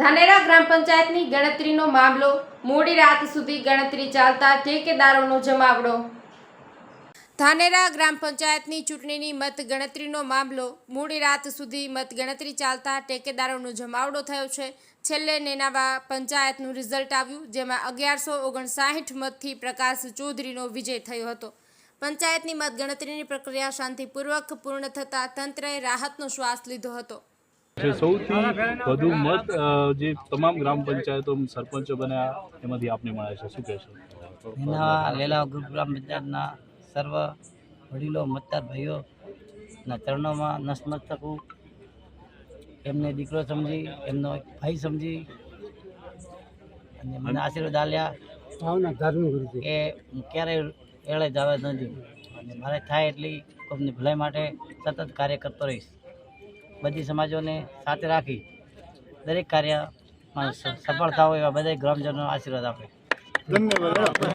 ધાનેરા ગ્રામ પંચાયતની ગણતરીનો મામલો મોડી રાત સુધી ગણતરી ચાલતા ઠેકેદારોનો જમાવડો. ધાનેરા ગ્રામ પંચાયતની ચૂંટણીની મત ગણતરીનો મામલો મોડી રાત સુધી મત ગણતરી ચાલતા ટેકેદારોનો જમાવડો થયો છે. છેલ્લે નેનાવા પંચાયતનું રિઝલ્ટ આવ્યું, જેમાં અગિયારસો ઓગણસાઠ મતથી પ્રકાશ ચૌધરીનો વિજય થયો હતો. પંચાયતની મત ગણતરીની પ્રક્રિયા શાંતિપૂર્વક પૂર્ણ થતાં તંત્રએ રાહતનો શ્વાસ લીધો હતો. જે સૌથી વધુ મત જે તમામ ગ્રામ પંચાયતો સરપંચો બન્યા એમાંથી આપને મળે છે. શું કહેશો? એના લેલા ગ્રામ પંચાયતના સર્વ વડીલો મતદાર ભાઈઓના ચરણોમાં નસમસ્તકું એમને દીકરો સમજી એમનો એક ભાઈ સમજી અને મને આશીર્વાદ આલ્યા. કે હું ક્યારેય એળે જવા આવે નથી અને મારે થાય એટલી કોઈની ભલાઈ માટે સતત કાર્ય કરતો રહીશ. બધી સમાજોને સાથે રાખી દરેક કાર્યમાં સફળતા સફળ થાવ એવા બધા ગ્રામજનો આશીર્વાદ આપે.